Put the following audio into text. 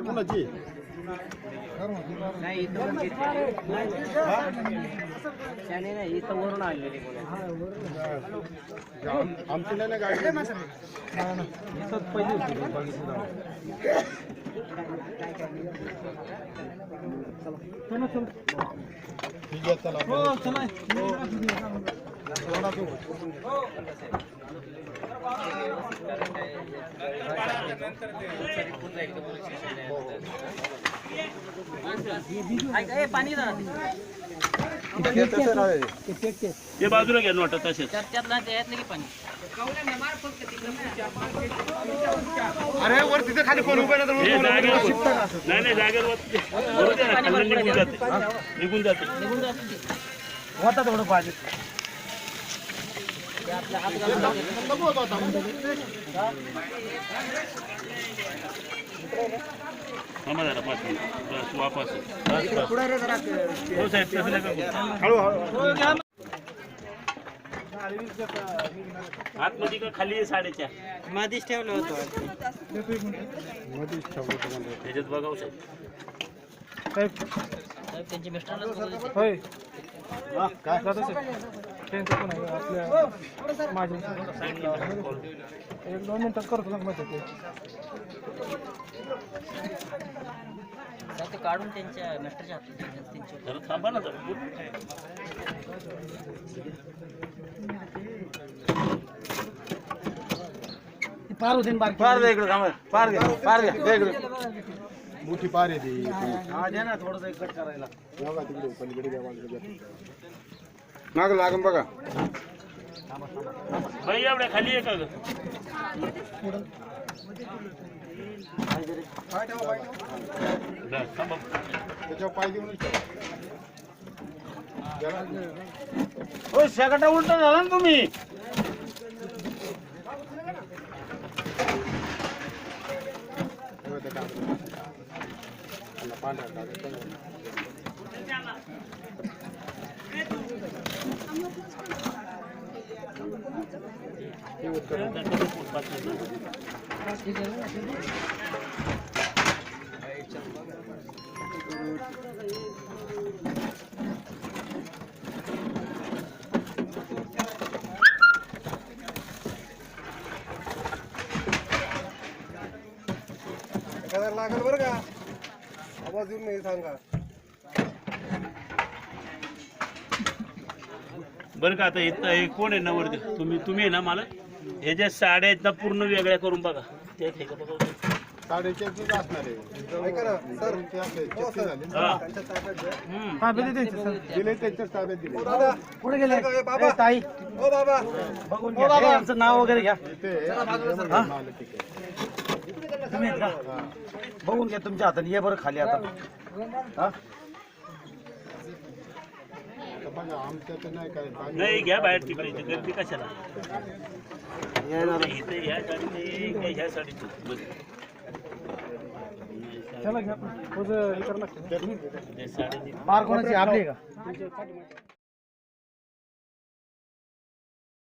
कोणाची नाही इथं. त्याने नाही इथं वरून आणलेली मुलं. आमची नाही ना गाडी ठीक आहे चला तू. पाणी. ते बाजूला घ्या नोटा तसेच. अरे वर तिथे खाली कोण उभं हे नाही नाही जागेवर निघून जाते. निघून जाते. होता थोडं पाहिजे. आतमध्ये का खाली साडेच्या मध्येच ठेवलं होतं मध्येच ठेवलं तुम्हाला. त्याच्यात बघाव साहेब साहेब, त्यांचे मिस्टरांना बोलवलं. होय हा, काय त्यांचं पण आहे आपल्या माझ्या एक दोन मिनिटात करतो ना मग ते ते काढून त्यांच्या मिस्टरच्या हातात थांबा ना जरा. पार होते पार द्या इकडे थांबा. पार घ्या पार घ्या इकडे. मोठी पार आहे ती. हा द्या ना थोडंसं कट करायला. बघा तिकडे पलीकडे द्या. माग लागून बघा बाई एवढ्या खाली आहे. त्याच्यावर पाय. जरा- हो शेकटा उलट झाला ना तुम्ही पांढरा. लागेल बरं का? आवाज येऊन नाही सांगा. बरं का आता इथं हे कोण आहे ना वरती तुम्ही तुम्ही आहे ना मला हे ज्या साड्या आहेत ना पूर्ण वेगळ्या करून बघा. त्यात हे का बघा. गेले ए, ताई बघून घ्या ए, आमचं नाव वगैरे घ्या तुम्ही आहेत का बघून घ्या तुमच्या हाताने ये बरं खाली आता हा आता बघा आमच्या तर नाही काय बाकी- नाही घ्या बाहेर तिकडे इथे गर्दी कशाला? इथे ह्या काय ह्या साडीचे. चला घ्या हे लागतं साडी पार कोणाची आपली का?